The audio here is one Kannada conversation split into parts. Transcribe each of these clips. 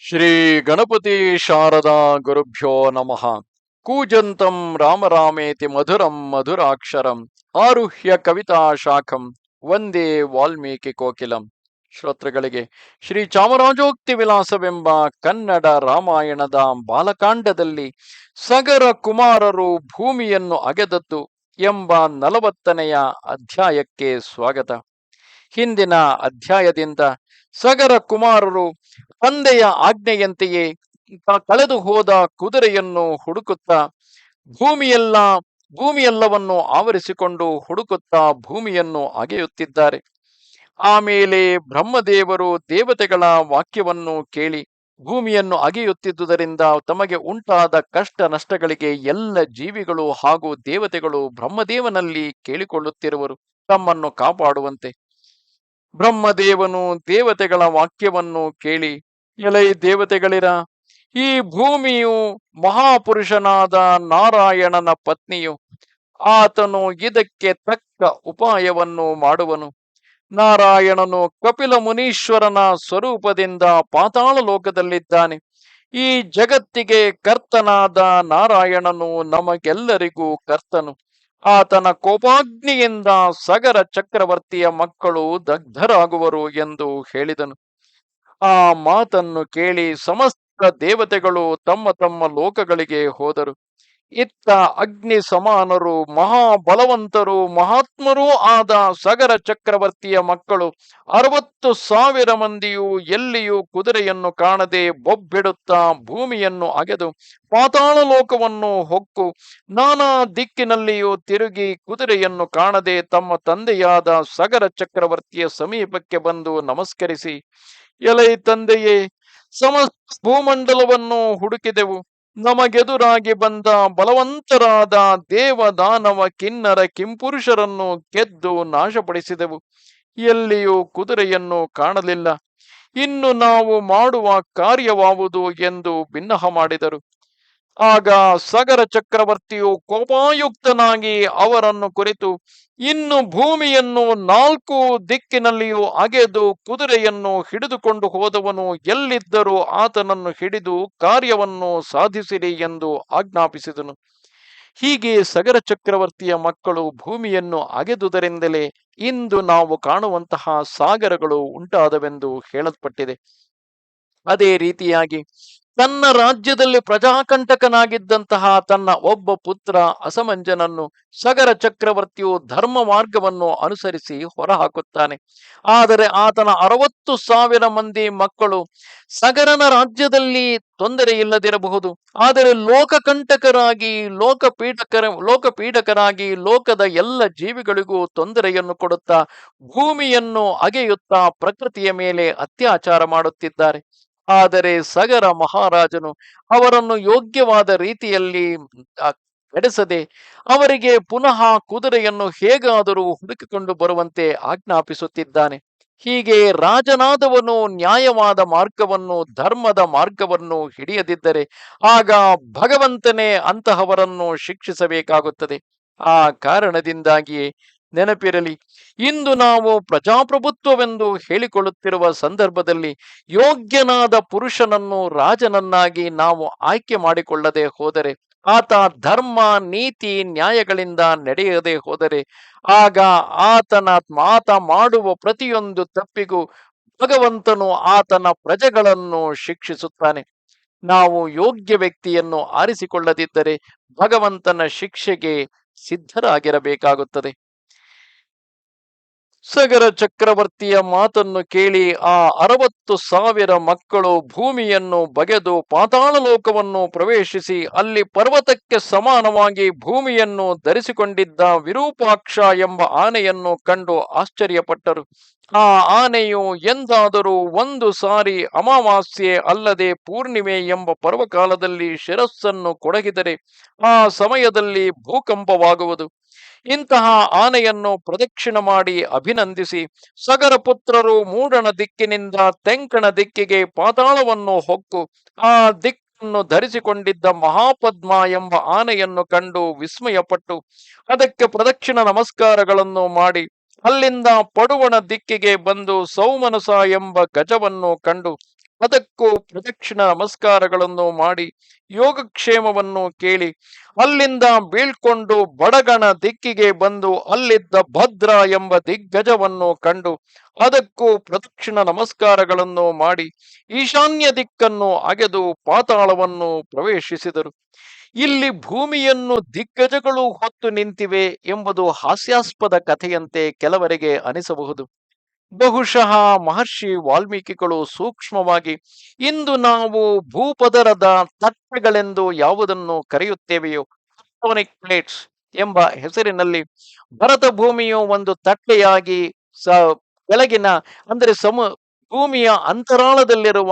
ಶ್ರೀ ಗಣಪತಿ ಶಾರದಾ ಗುರುಭ್ಯೋ ನಮಃ. ಕೂಜಂತಂ ರಾಮರಾಮೇತಿ ಮಧುರಂ ಮಧುರಾಕ್ಷರಂ. ಆರುಹ್ಯ ಕವಿತಾ ಶಾಖಂ. ವಂದೇ ವಾಲ್ಮೀಕಿ ಕೋಕಿಲಂ. ಶ್ರೋತೃಗಳಿಗೆ, ಶ್ರೀ ಚಾಮರಾಜೋಕ್ತಿ ವಿಲಾಸವೆಂಬ ಕನ್ನಡ ರಾಮಾಯಣದ ಬಾಲಕಾಂಡದಲ್ಲಿ ಸಗರ ಕುಮಾರರು ಭೂಮಿಯನ್ನು ಅಗೆದದ್ದು ಎಂಬ ನಲವತ್ತನೆಯ ಅಧ್ಯಾಯಕ್ಕೆ ಸ್ವಾಗತ. ಹಿಂದಿನ ಅಧ್ಯಾಯದಿಂದ ಸಗರ ಕುಮಾರರು ತಂದೆಯ ಆಜ್ಞೆಯಂತೆಯೇ ಕಳೆದು ಹೋದ ಕುದುರೆಯನ್ನು ಹುಡುಕುತ್ತಾ ಭೂಮಿಯೆಲ್ಲ, ಭೂಮಿಯೆಲ್ಲವನ್ನು ಆವರಿಸಿಕೊಂಡು ಹುಡುಕುತ್ತಾ ಭೂಮಿಯನ್ನು ಅಗೆಯುತ್ತಿದ್ದಾರೆ. ಆಮೇಲೆ ಬ್ರಹ್ಮದೇವರು ದೇವತೆಗಳ ವಾಕ್ಯವನ್ನು ಕೇಳಿ ಭೂಮಿಯನ್ನು ಅಗೆಯುತ್ತಿದ್ದುದರಿಂದ ತಮಗೆ ಉಂಟಾದ ಕಷ್ಟ ನಷ್ಟಗಳಿಗೆ ಎಲ್ಲ ಜೀವಿಗಳು ಹಾಗೂ ದೇವತೆಗಳು ಬ್ರಹ್ಮದೇವನಲ್ಲಿ ಕೇಳಿಕೊಳ್ಳುತ್ತಿರುವರು. ತಮ್ಮನ್ನು ಕಾಪಾಡುವಂತೆ ಬ್ರಹ್ಮದೇವನು ದೇವತೆಗಳ ವಾಕ್ಯವನ್ನು ಕೇಳಿ, ಎಲೈ ದೇವತೆಗಳಿರ, ಈ ಭೂಮಿಯು ಮಹಾಪುರುಷನಾದ ನಾರಾಯಣನ ಪತ್ನಿಯು, ಆತನು ಇದಕ್ಕೆ ತಕ್ಕ ಉಪಾಯವನ್ನು ಮಾಡುವನು. ನಾರಾಯಣನು ಕಪಿಲ ಮುನೀಶ್ವರನ ಸ್ವರೂಪದಿಂದ ಪಾತಾಳ ಲೋಕದಲ್ಲಿದ್ದಾನೆ. ಈ ಜಗತ್ತಿಗೆ ಕರ್ತನಾದ ನಾರಾಯಣನು ನಮಗೆಲ್ಲರಿಗೂ ಕರ್ತನು. ಆತನ ಕೋಪಾಗ್ನಿಯಿಂದ ಸಗರ ಚಕ್ರವರ್ತಿಯ ಮಕ್ಕಳು ದಗ್ಧರಾಗುವರು ಎಂದು ಹೇಳಿದನು. ಆ ಮಾತನ್ನು ಕೇಳಿ ಸಮಸ್ತ ದೇವತೆಗಳು ತಮ್ಮ ತಮ್ಮ ಲೋಕಗಳಿಗೆ ಹೋದರು. ಇತ್ತ ಅಗ್ನಿ ಸಮಾನರು, ಮಹಾಬಲವಂತರು, ಮಹಾತ್ಮರೂ ಆದ ಸಗರ ಚಕ್ರವರ್ತಿಯ ಮಕ್ಕಳು. ಅರವತ್ತು ಸಾವಿರ ಮಂದಿಯು ಎಲ್ಲಿಯೂ ಕುದುರೆಯನ್ನು ಕಾಣದೆ ಬೊಬ್ಬಿಡುತ್ತಾ ಭೂಮಿಯನ್ನು ಅಗೆದು ಪಾತಾಳ ಲೋಕವನ್ನು ಹೊಕ್ಕು. ನಾನಾ ದಿಕ್ಕಿನಲ್ಲಿಯೂ ತಿರುಗಿ ಕುದುರೆಯನ್ನು ಕಾಣದೆ ತಮ್ಮ ತಂದೆಯಾದ ಸಗರ ಚಕ್ರವರ್ತಿಯ ಸಮೀಪಕ್ಕೆ ಬಂದು ನಮಸ್ಕರಿಸಿ, ಎಲೈ ತಂದೆಯೇ, ಸಮಸ್ತ ಭೂಮಂಡಲವನ್ನು ಹುಡುಕಿದೆವು. ನಮಗೆದುರಾಗಿ ಬಂದ ಬಲವಂತರಾದ ದೇವದಾನವ ಕಿನ್ನರ ಕಿಂಪುರುಷರನ್ನು ಗೆದ್ದು ನಾಶಪಡಿಸಿದೆವು. ಎಲ್ಲಿಯೂ ಕುದುರೆಯನ್ನು ಕಾಣಲಿಲ್ಲ. ಇನ್ನು ನಾವು ಮಾಡುವ ಕಾರ್ಯವಾವುದು ಎಂದು ಭಿನ್ನಹ ಮಾಡಿದರು. ಆಗ ಸಗರ ಚಕ್ರವರ್ತಿಯು ಕೋಪಾಯುಕ್ತನಾಗಿ ಅವರನ್ನು ಕುರಿತು, ಇನ್ನು ಭೂಮಿಯನ್ನು ನಾಲ್ಕು ದಿಕ್ಕಿನಲ್ಲಿಯೂ ಅಗೆದು ಕುದುರೆಯನ್ನು ಹಿಡಿದುಕೊಂಡು ಹೋದವನು ಎಲ್ಲಿದ್ದರೂ ಆತನನ್ನು ಹಿಡಿದು ಕಾರ್ಯವನ್ನು ಸಾಧಿಸಿರಿ ಎಂದು ಆಜ್ಞಾಪಿಸಿದನು. ಹೀಗೆ ಸಗರ ಚಕ್ರವರ್ತಿಯ ಮಕ್ಕಳು ಭೂಮಿಯನ್ನು ಅಗೆದುದರಿಂದಲೇ ಇಂದು ನಾವು ಕಾಣುವಂತಹ ಸಾಗರಗಳು ಉಂಟಾದವೆಂದು ಹೇಳಲ್ಪಟ್ಟಿದೆ. ಅದೇ ರೀತಿಯಾಗಿ ತನ್ನ ರಾಜ್ಯದಲ್ಲಿ ಪ್ರಜಾಕಂಟಕನಾಗಿದ್ದಂತಹ ತನ್ನ ಒಬ್ಬ ಪುತ್ರ ಅಸಮಂಜನನ್ನು ಸಗರ ಚಕ್ರವರ್ತಿಯು ಧರ್ಮ ಮಾರ್ಗವನ್ನು ಅನುಸರಿಸಿ ಹೊರಹಾಕುತ್ತಾನೆ. ಆದರೆ ಆತನ ಅರವತ್ತು ಸಾವಿರ ಮಂದಿ ಮಕ್ಕಳು ಸಗರನ ರಾಜ್ಯದಲ್ಲಿ ತೊಂದರೆ ಇಲ್ಲದಿರಬಹುದು. ಆದರೆ ಲೋಕಕಂಟಕರಾಗಿ ಲೋಕಪೀಡಕರ ಲೋಕಪೀಡಕರಾಗಿ, ಲೋಕದ ಎಲ್ಲ ಜೀವಿಗಳಿಗೂ ತೊಂದರೆಯನ್ನು ಕೊಡುತ್ತಾ ಭೂಮಿಯನ್ನು ಅಗೆಯುತ್ತಾ ಪ್ರಕೃತಿಯ ಮೇಲೆ ಅತ್ಯಾಚಾರ ಮಾಡುತ್ತಿದ್ದಾರೆ. ಆದರೆ ಸಗರ ಮಹಾರಾಜನು ಅವರನ್ನು ಯೋಗ್ಯವಾದ ರೀತಿಯಲ್ಲಿ ನಡೆಸದೆ ಅವರಿಗೆ ಪುನಃ ಕುದುರೆಯನ್ನು ಹೇಗಾದರೂ ಹುಡುಕಿಕೊಂಡು ಬರುವಂತೆ ಆಜ್ಞಾಪಿಸುತ್ತಿದ್ದಾನೆ. ಹೀಗೆ ರಾಜನಾದವನು ನ್ಯಾಯವಾದ ಮಾರ್ಗವನ್ನು, ಧರ್ಮದ ಮಾರ್ಗವನ್ನು ಹಿಡಿಯದಿದ್ದರೆ ಆಗ ಭಗವಂತನೇ ಅಂತಹವರನ್ನು ಶಿಕ್ಷಿಸಬೇಕಾಗುತ್ತದೆ. ಆ ಕಾರಣದಿಂದಾಗಿಯೇ ನೆನಪಿರಲಿ, ಇಂದು ನಾವು ಪ್ರಜಾಪ್ರಭುತ್ವವೆಂದು ಹೇಳಿಕೊಳ್ಳುತ್ತಿರುವ ಸಂದರ್ಭದಲ್ಲಿ ಯೋಗ್ಯನಾದ ಪುರುಷನನ್ನು ರಾಜನನ್ನಾಗಿ ನಾವು ಆಯ್ಕೆ ಮಾಡಿಕೊಳ್ಳದೆ ಹೋದರೆ, ಆತ ಧರ್ಮ, ನೀತಿ, ನ್ಯಾಯಗಳಿಂದ ನಡೆಯದೆ ಹೋದರೆ, ಆಗ ಆತನ ಆತ ಮಾಡುವ ಪ್ರತಿಯೊಂದು ತಪ್ಪಿಗೂ ಭಗವಂತನು ಆತನ ಪ್ರಜೆಗಳನ್ನು ಶಿಕ್ಷಿಸುತ್ತಾನೆ. ನಾವು ಯೋಗ್ಯ ವ್ಯಕ್ತಿಯನ್ನು ಆರಿಸಿಕೊಳ್ಳದಿದ್ದರೆ ಭಗವಂತನ ಶಿಕ್ಷೆಗೆ ಸಿದ್ಧರಾಗಿರಬೇಕಾಗುತ್ತದೆ. ಸಗರ ಚಕ್ರವರ್ತಿಯ ಮಾತನ್ನು ಕೇಳಿ ಆ ಅರವತ್ತು ಸಾವಿರ ಮಕ್ಕಳು ಭೂಮಿಯನ್ನು ಬಗೆದು ಪಾತಾಳ ಲೋಕವನ್ನು ಪ್ರವೇಶಿಸಿ ಅಲ್ಲಿ ಪರ್ವತಕ್ಕೆ ಸಮಾನವಾಗಿ ಭೂಮಿಯನ್ನು ಧರಿಸಿಕೊಂಡಿದ್ದ ವಿರೂಪಾಕ್ಷ ಎಂಬ ಆನೆಯನ್ನು ಕಂಡು ಆಶ್ಚರ್ಯಪಟ್ಟರು. ಆ ಆನೆಯು ಎಂದಾದರೂ ಒಂದು ಸಾರಿ ಅಮಾವಾಸ್ಯೆ ಅಲ್ಲದೆ ಪೂರ್ಣಿಮೆ ಎಂಬ ಪರ್ವಕಾಲದಲ್ಲಿ ಶಿರಸ್ಸನ್ನು ಕೊಡಗಿದರೆ ಆ ಸಮಯದಲ್ಲಿ ಭೂಕಂಪವಾಗುವುದು. ಇಂತಹ ಆನೆಯನ್ನು ಪ್ರದಕ್ಷಿಣ ಮಾಡಿ ಅಭಿನಂದಿಸಿ ಸಗರ ಪುತ್ರರು ಮೂಡಣ ದಿಕ್ಕಿನಿಂದ ತೆಂಕಣ ದಿಕ್ಕಿಗೆ ಪಾತಾಳವನ್ನು ಹೊಕ್ಕು ಆ ದಿಕ್ಕನ್ನು ಧರಿಸಿಕೊಂಡಿದ್ದ ಮಹಾಪದ್ಮ ಎಂಬ ಆನೆಯನ್ನು ಕಂಡು ವಿಸ್ಮಯಪಟ್ಟು ಅದಕ್ಕೆ ಪ್ರದಕ್ಷಿಣ ನಮಸ್ಕಾರಗಳನ್ನು ಮಾಡಿ ಅಲ್ಲಿಂದ ಪಡುವಣ ದಿಕ್ಕಿಗೆ ಬಂದು ಸೌಮನಸ ಎಂಬ ಗಜವನ್ನು ಕಂಡು ಅದಕ್ಕೂ ಪ್ರದಕ್ಷಿಣ ನಮಸ್ಕಾರಗಳನ್ನು ಮಾಡಿ ಯೋಗಕ್ಷೇಮವನ್ನು ಕೇಳಿ ಅಲ್ಲಿಂದ ಬೀಳ್ಕೊಂಡು ಬಡಗಣ ದಿಕ್ಕಿಗೆ ಬಂದು ಅಲ್ಲಿದ್ದ ಭದ್ರ ಎಂಬ ದಿಗ್ಗಜವನ್ನು ಕಂಡು ಅದಕ್ಕೂ ಪ್ರದಕ್ಷಿಣ ನಮಸ್ಕಾರಗಳನ್ನು ಮಾಡಿ ಈಶಾನ್ಯ ದಿಕ್ಕನ್ನು ಅಗೆದು ಪಾತಾಳವನ್ನು ಪ್ರವೇಶಿಸಿದರು. ಇಲ್ಲಿ ಭೂಮಿಯನ್ನು ದಿಗ್ಗಜಗಳು ಹೊತ್ತು ನಿಂತಿವೆ ಎಂಬುದು ಹಾಸ್ಯಾಸ್ಪದ ಕಥೆಯಂತೆ ಕೆಲವರಿಗೆ ಅನಿಸಬಹುದು. ಬಹುಶಃ ಮಹರ್ಷಿ ವಾಲ್ಮೀಕಿಗಳು ಸೂಕ್ಷ್ಮವಾಗಿ ಇಂದು ನಾವು ಭೂಪದರದ ತಟ್ಟೆಗಳೆಂದು ಯಾವುದನ್ನು ಕರೆಯುತ್ತೇವೆಯೋ ಟೆಕ್ಟೋನಿಕ್ ಪ್ಲೇಟ್ಸ್ ಎಂಬ ಹೆಸರಿನಲ್ಲಿ ಭರತ ಭೂಮಿಯು ಒಂದು ತಟ್ಟೆಯಾಗಿ ಸ ಕೆಳಗಿನ, ಅಂದರೆ ಸಮ ಭೂಮಿಯ ಅಂತರಾಳದಲ್ಲಿರುವ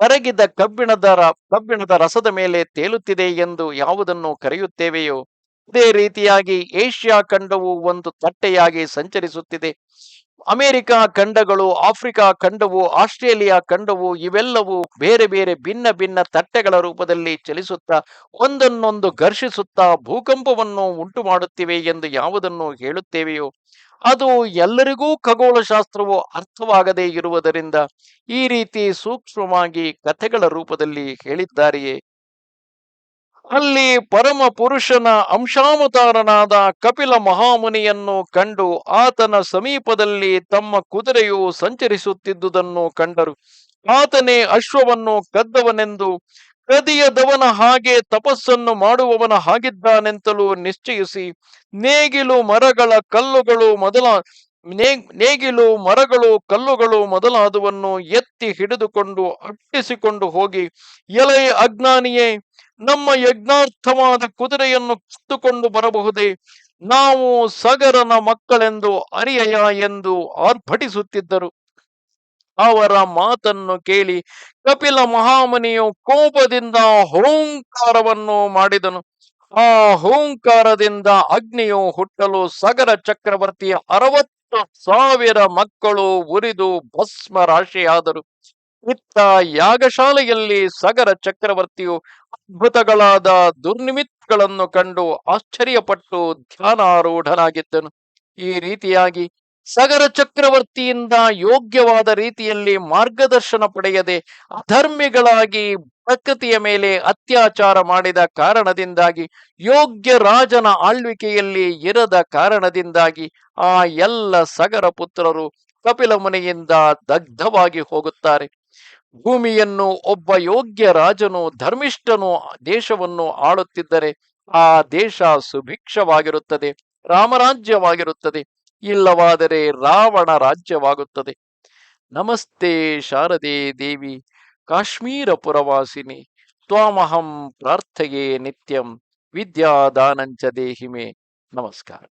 ಕರಗಿದ ಕಬ್ಬಿಣದ ಕಬ್ಬಿಣದ ರಸದ ಮೇಲೆ ತೇಲುತ್ತಿದೆ ಎಂದು ಯಾವುದನ್ನು ಕರೆಯುತ್ತೇವೆಯೋ? ಇದೇ ರೀತಿಯಾಗಿ ಏಷ್ಯಾ ಖಂಡವು ಒಂದು ತಟ್ಟೆಯಾಗಿ ಸಂಚರಿಸುತ್ತಿದೆ. ಅಮೆರಿಕ ಖಂಡಗಳು, ಆಫ್ರಿಕಾ ಖಂಡವು, ಆಸ್ಟ್ರೇಲಿಯಾ ಖಂಡವು ಇವೆಲ್ಲವೂ ಬೇರೆ ಬೇರೆ ಭಿನ್ನ ಭಿನ್ನ ತಟ್ಟೆಗಳ ರೂಪದಲ್ಲಿ ಚಲಿಸುತ್ತಾ, ಒಂದನ್ನೊಂದು ಘರ್ಷಿಸುತ್ತಾ ಭೂಕಂಪವನ್ನು ಉಂಟು ಮಾಡುತ್ತಿವೆ ಎಂದು ಯಾವುದನ್ನು ಹೇಳುತ್ತೇವೆಯೋ? ಅದು ಎಲ್ಲರಿಗೂ ಖಗೋಳಶಾಸ್ತ್ರವು ಅರ್ಥವಾಗದೇ ಇರುವುದರಿಂದ ಈ ರೀತಿ ಸೂಕ್ಷ್ಮವಾಗಿ ಕಥೆಗಳ ರೂಪದಲ್ಲಿ ಹೇಳಿದ್ದಾರೆಯೇ? ಅಲ್ಲಿ ಪರಮ ಪುರುಷನ ಅಂಶಾವತಾರನಾದ ಕಪಿಲ ಮಹಾಮುನಿಯನ್ನು ಕಂಡು ಆತನ ಸಮೀಪದಲ್ಲಿ ತಮ್ಮ ಕುದುರೆಯು ಸಂಚರಿಸುತ್ತಿದ್ದುದನ್ನು ಕಂಡರು. ಆತನೇ ಅಶ್ವವನ್ನು ಕದ್ದವನೆಂದು ಕದಿಯದವನ ಹಾಗೆ ತಪಸ್ಸನ್ನು ಮಾಡುವವನ ಹಾಗಿದ್ದಾನೆಂತಲೂ ನಿಶ್ಚಯಿಸಿ, ನೇಗಿಲು ಮರಗಳ ಕಲ್ಲುಗಳು ಮೊದಲ ನೇಗಿಲು ಮರಗಳು ಕಲ್ಲುಗಳು ಮೊದಲಾದವನ್ನು ಎತ್ತಿ ಹಿಡಿದುಕೊಂಡು ಅಟ್ಟಿಸಿಕೊಂಡು ಹೋಗಿ, ಎಲೆ ಅಜ್ಞಾನಿಯೇ, ನಮ್ಮ ಯಜ್ಞಾರ್ಥವಾದ ಕುದುರೆಯನ್ನು ಕಿತ್ತುಕೊಂಡು ಬರಬಹುದೇ? ನಾವು ಸಗರನ ಮಕ್ಕಳೆಂದು ಅರಿಯಯ ಎಂದು ಆರ್ಭಟಿಸುತ್ತಿದ್ದರು. ಅವರ ಮಾತನ್ನು ಕೇಳಿ ಕಪಿಲ ಮಹಾಮುನಿಯು ಕೋಪದಿಂದ ಹೋಂಕಾರವನ್ನು ಮಾಡಿದನು. ಆ ಹೋಂಕಾರದಿಂದ ಅಗ್ನಿಯು ಹುಟ್ಟಲು ಸಗರ ಚಕ್ರವರ್ತಿಯ ಅರವತ್ತು ಸಾವಿರ ಮಕ್ಕಳು ಉರಿದು ಭಸ್ಮ ರಾಶಿಯಾದರು ಇತ್ತ ಯಾಗಶಾಲೆಯಲ್ಲಿ ಸಗರ ಚಕ್ರವರ್ತಿಯು ಅದ್ಭುತಗಳಾದ ದುರ್ನಿಮಿತ್ತಗಳನ್ನು ಕಂಡು ಆಶ್ಚರ್ಯಪಟ್ಟು ಧ್ಯಾನಾರೂಢನಾಗಿದ್ದನು. ಈ ರೀತಿಯಾಗಿ ಸಗರ ಚಕ್ರವರ್ತಿಯಿಂದ ಯೋಗ್ಯವಾದ ರೀತಿಯಲ್ಲಿ ಮಾರ್ಗದರ್ಶನ ಪಡೆಯದೆ ಅಧರ್ಮಿಗಳಾಗಿ ಪ್ರಕೃತಿಯ ಮೇಲೆ ಅತ್ಯಾಚಾರ ಮಾಡಿದ ಕಾರಣದಿಂದಾಗಿ ಯೋಗ್ಯ ರಾಜನ ಆಳ್ವಿಕೆಯಲ್ಲಿ ಇರದ ಕಾರಣದಿಂದಾಗಿ ಆ ಎಲ್ಲ ಸಗರ ಪುತ್ರರು ಕಪಿಲ ಮುನಿಯಿಂದ ದಗ್ಧವಾಗಿ ಹೋಗುತ್ತಾರೆ. ಭೂಮಿಯನ್ನು ಒಬ್ಬ ಯೋಗ್ಯ ರಾಜನು, ಧರ್ಮಿಷ್ಠನು, ದೇಶವನ್ನು ಆಳುತ್ತಿದ್ದರೆ ಆ ದೇಶ ಸುಭಿಕ್ಷವಾಗಿರುತ್ತದೆ, ರಾಮರಾಜ್ಯವಾಗಿರುತ್ತದೆ. ಇಲ್ಲವಾದರೆ ರಾವಣ ರಾಜ್ಯವಾಗುತ್ತದೆ. ನಮಸ್ತೆ ಶಾರದೆ ದೇವಿ ಕಾಶ್ಮೀರ ಪುರವಾಸಿನಿ ತ್ವಾಮಹಂ ಪ್ರಾರ್ಥಯೇ ನಿತ್ಯಂ ವಿದ್ಯಾದಾನಂಚ ದೇಹಿಮೆ. ನಮಸ್ಕಾರ.